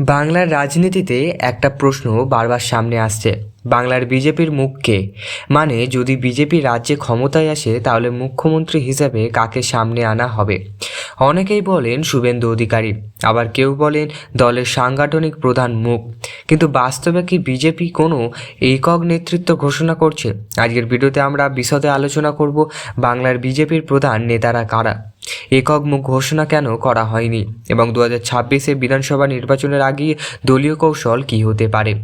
বাংলার রাজনীতিতে একটা প্রশ্ন বারবার সামনে আসছে। বাংলার বিজেপির মুখকে মানে যদি বিজেপি রাজ্যে ক্ষমতায় আসে, তাহলে মুখ্যমন্ত্রী হিসাবে কাকে সামনে আনা হবে? অনেকেই বলেন শুভেন্দু অধিকারী, আবার কেউ বলেন দলের সাংগঠনিক প্রধান মুখ। কিন্তু বাস্তবে কি বিজেপি কোনো একক নেতৃত্ব ঘোষণা করছে? আজকের ভিডিওতে আমরা বিশদে আলোচনা করব বাংলার বিজেপির প্রধান নেতারা কারা? একক মুখ ঘোষণা কেন করা হয়নি? এবং দু হাজার ছাব্বিশে বিধানসভা নির্বাচনের আগে দলীয় কৌশল কী হতে পারে?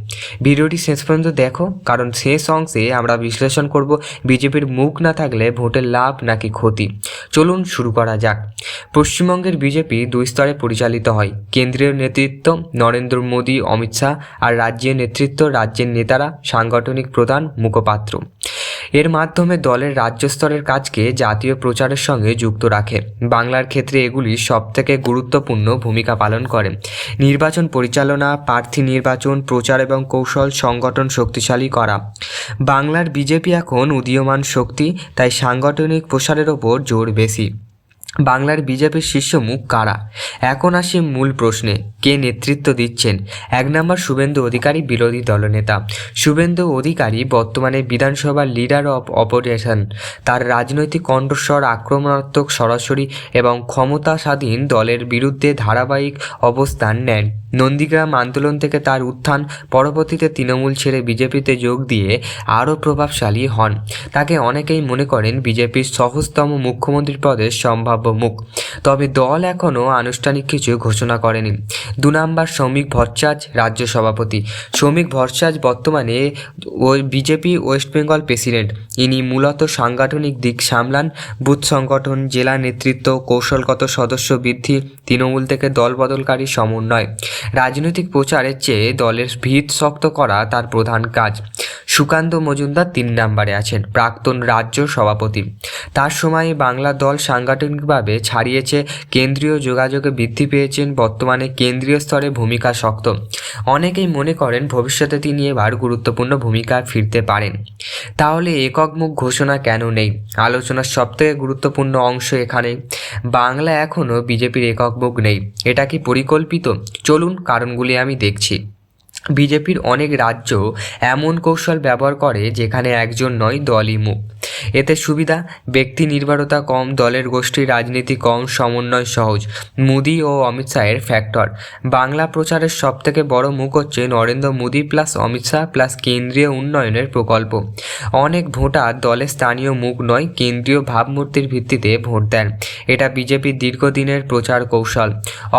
ভিডিওটি শেষ পর্যন্ত দেখো, কারণ শেষ অংশে আমরা বিশ্লেষণ করব বিজেপির মুখ না থাকলে ভোটের লাভ নাকি ক্ষতি। চলুন শুরু করা যাক। পশ্চিমবঙ্গের বিজেপি দুই স্তরে পরিচালিত হয়। কেন্দ্রীয় নেতৃত্ব নরেন্দ্র মোদী, অমিত শাহ আর রাজ্যের নেতৃত্ব রাজ্যের নেতারা সাংগঠনিক প্রধান, মুখপাত্র। এর মাধ্যমে দলের রাজ্য স্তরের কাজকে জাতীয় প্রচারের সঙ্গে যুক্ত রাখে। বাংলার ক্ষেত্রে এগুলি সবথেকে গুরুত্বপূর্ণ ভূমিকা পালন করে। নির্বাচন পরিচালনা, প্রার্থী নির্বাচন, প্রচার এবং কৌশল সংগঠন শক্তিশালী করা। বাংলার বিজেপি এখন উদীয়মান শক্তি, তাই সাংগঠনিক প্রসারের ওপর জোর বেশি। বাংলার বিজেপির শীর্ষ মুখ কারা? এখন আসি মূল প্রশ্নে। কে নেতৃত্ব দিচ্ছেন? এক নম্বর শুভেন্দু অধিকারী বিরোধী দলনেতা। শুভেন্দু অধিকারী বর্তমানে বিধানসভার লিডার অফ অপারেশন তার রাজনৈতিক কণ্ঠস্বর আক্রমণাত্মক সরাসরি এবং ক্ষমতা স্বাধীন দলের বিরুদ্ধে ধারাবাহিক অবস্থান নেন। নন্দীগ্রাম আন্দোলন থেকে তার উত্থান পরবর্তীতে তৃণমূল ছেড়ে বিজেপিতে যোগ দিয়ে আরও প্রভাবশালী হন। তাকে অনেকেই মনে করেন বিজেপির সহজতম মুখ্যমন্ত্রী পদের সম্ভাব্য মুখ তবে দল এখনও আনুষ্ঠানিক কিছু ঘোষণা করেনি। দু নম্বর শ্রমিক ভট্টাচার্য রাজ্য সভাপতি। শ্রমিক ভট্টাচার্য বর্তমানে ওই বিজেপি ওয়েস্ট বেঙ্গল প্রেসিডেন্ট। ইনি মূলত সাংগঠনিক দিক সামলান, বুথ সংগঠন, জেলা নেতৃত্ব, কৌশলগত সদস্য বৃদ্ধি, তৃণমূল থেকে দল বদলকারী সমন্বয়। রাজনৈতিক প্রচারের চেয়ে দলের ভিত শক্ত করা তার প্রধান কাজ। সুকান্ত মজুমদার তিন নম্বরে আছেন, প্রাক্তন রাজ্য সভাপতি। তার সময়ে বাংলা দল সাংগঠনিকভাবে ছাড়িয়েছে, কেন্দ্রীয় যোগাযোগে বৃদ্ধি পেয়েছেন বর্তমানে কেন্দ্রীয় স্তরে ভূমিকা শক্ত। অনেকেই মনে করেন ভবিষ্যতে তিনি এবার গুরুত্বপূর্ণ ভূমিকা ফিরতে পারেন। তাহলে একক মুখ ঘোষণা কেন নেই? আলোচনার সবথেকে গুরুত্বপূর্ণ অংশ এখানে। বাংলা এখনও বিজেপির একক মুখ নেই। এটা কি পরিকল্পিত? চলুন কারণগুলি আমি দেখছি। বিজেপির অনেক রাজ্য এমন কৌশল ব্যবহার করে যেখানে একজন নয়, দলই মুখ। এতে সুবিধা ব্যক্তি নির্ভরতা কম, দলের গোষ্ঠীর রাজনীতি কম, সমন্বয় সহজ। মোদি ও অমিত শাহের ফ্যাক্টর। বাংলা প্রচারের সবথেকে বড় মুখ হচ্ছে নরেন্দ্র মোদি প্লাস অমিত শাহ প্লাস কেন্দ্রীয় উন্নয়নের প্রকল্প। অনেক ভোটার দলের স্থানীয় মুখ নয়, কেন্দ্রীয় ভাবমূর্তির ভিত্তিতে ভোট দেন। এটা বিজেপির দীর্ঘদিনের প্রচার কৌশল।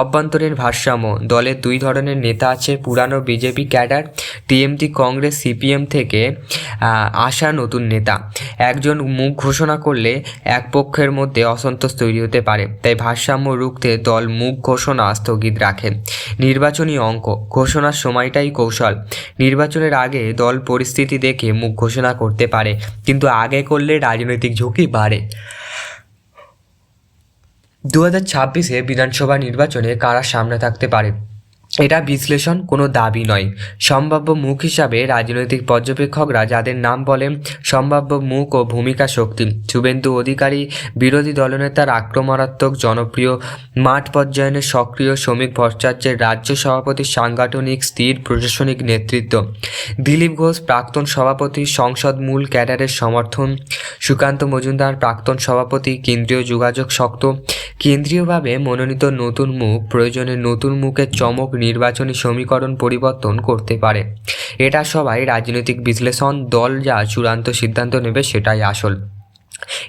অভ্যন্তরীণ ভারসাম্য। দলের দুই ধরনের নেতা আছে, পুরানো BJP cadre, TMC Congress, CPM থেকে আসা নতুন নেতা। একজন মুখ ঘোষণা করলে এক পক্ষের মধ্যে অসন্তোষ তৈরি হতে পারে। তাই ভারসাম্য রুখতে দল মুখ ঘোষণা স্থগিত রাখে। নির্বাচনী অঙ্ক। ঘোষণার সময়টাই কৌশল। নির্বাচনের আগে দল পরিস্থিতি দেখে মুখ ঘোষণা করতে পারে, কিন্তু আগে করলে রাজনৈতিক ঝুঁকি বাড়ে। দু হাজার ছাব্বিশে বিধানসভা নির্বাচনে কারা সামনে থাকতে পারে? এটা বিশ্লেষণ কোনো দাবি নয়। সম্ভাব্য মুখ হিসাবে রাজনৈতিক পর্যবেক্ষকরা যাদের নাম বলেন, সম্ভাব্য মুখ ও ভূমিকা শক্তি। শুভেন্দু অধিকারী, বিরোধী দলনেতার আক্রমণাত্মক জনপ্রিয় মাঠ পর্যায়নের সক্রিয় শ্রমিক ভট্টাচার্যের রাজ্য সভাপতির সাংগঠনিক স্থির প্রশাসনিক নেতৃত্ব। দিলীপ ঘোষ, প্রাক্তন সভাপতি, সংসদ মূল ক্যাডারের সমর্থন। সুকান্ত মজুমদার, প্রাক্তন সভাপতি, কেন্দ্রীয় যোগাযোগ শক্ত। কেন্দ্রীয়ভাবে মনোনীত নতুন মুখ প্রয়োজনে নতুন মুখের চমক নির্বাচনী সমীকরণ পরিবর্তন করতে পারে। এটা সবাই রাজনৈতিক বিশ্লেষণ, দল যা চূড়ান্ত সিদ্ধান্ত নেবে সেটাই আসল।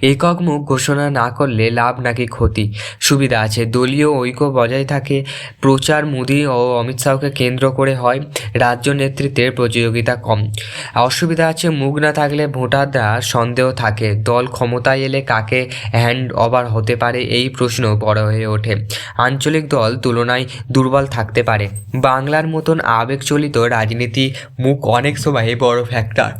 একক মুখ ঘোষণা না করলে লাভ নাকি ক্ষতি? সুবিধা আছে। দলীয় ঐক্য বজায় থাকে। প্রচার মোদী ও অমিত শাহকে কেন্দ্র করে হয়। রাজ্য নেতৃত্বের প্রতিযোগিতা কম। অসুবিধা আছে মুখ না থাকলে ভোটাররা সন্দেহ থাকে। দল ক্ষমতায় এলে কাকে হ্যান্ড ওভার হতে পারে এই প্রশ্ন বড় হয়ে ওঠে। আঞ্চলিক দল তুলনায় দুর্বল থাকতে পারে। বাংলার মতন আবেগচলিত রাজনীতি মুখ অনেক সময় বড় ফ্যাক্টর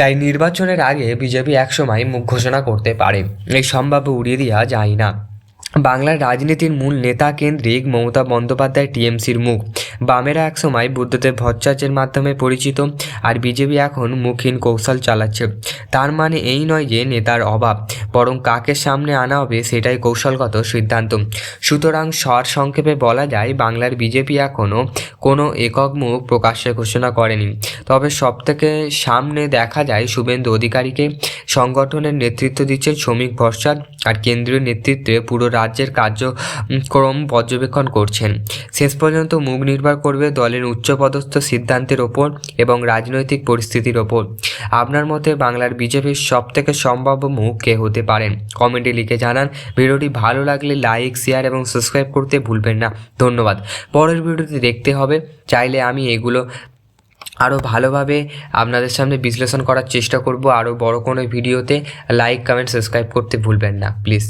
তাই নির্বাচনের আগে বিজেপি একসময় মুখ ঘোষণা করতে পারে। এই সম্ভাব্য উড়িয়ে দেওয়া যায় না। বাংলার রাজনীতির মূল নেতা কেন্দ্রিক মমতা বন্দ্যোপাধ্যায় টিএমসির মুখ। বামেরা একসময় বুদ্ধদেব ভট্টাচার্যের মাধ্যমে পরিচিত, আর বিজেপি এখন মুখহীন কৌশল চালাচ্ছে। তার মানে এই নয় যে নেতার অভাব, বরং কাকে সামনে আনা হবে সেটাই কৌশলগত সিদ্ধান্ত। সুতরাং স্বর সংক্ষেপে বলা যায়, বাংলার বিজেপি এখনও কোনো একক মুখ প্রকাশ্যে ঘোষণা করেনি। তবে সবথেকে সামনে দেখা যায় শুভেন্দু অধিকারীকে। সংগঠনের নেতৃত্ব দিচ্ছেন শ্রমিক ভরসাদ। আর কেন্দ্রীয় নেতৃত্বে পুরো রাজ্যের কার্যক্রম পর্যবেক্ষণ করছেন। শেষ পর্যন্ত মুখ নির্ভর করবে দলের উচ্চপদস্থ সিদ্ধান্তের ওপর এবং রাজনৈতিক পরিস্থিতির ওপর। আপনার মতে বাংলার বিজেপির সব থেকে সম্ভাব্য মুখ কে হতে পারেন কমেন্টে লিখে জানান। ভিডিওটি ভালো লাগলে লাইক, শেয়ার এবং সাবস্ক্রাইব করতে ভুলবেন না। ধন্যবাদ। পরের ভিডিওটি দেখতে হবে। চাইলে আমি এগুলো আরও ভালোভাবে আপনাদের সামনে বিশ্লেষণ করার চেষ্টা করব আরও বড় কোনো ভিডিওতে লাইক কমেন্ট সাবস্ক্রাইব করতে ভুলবেন না প্লিজ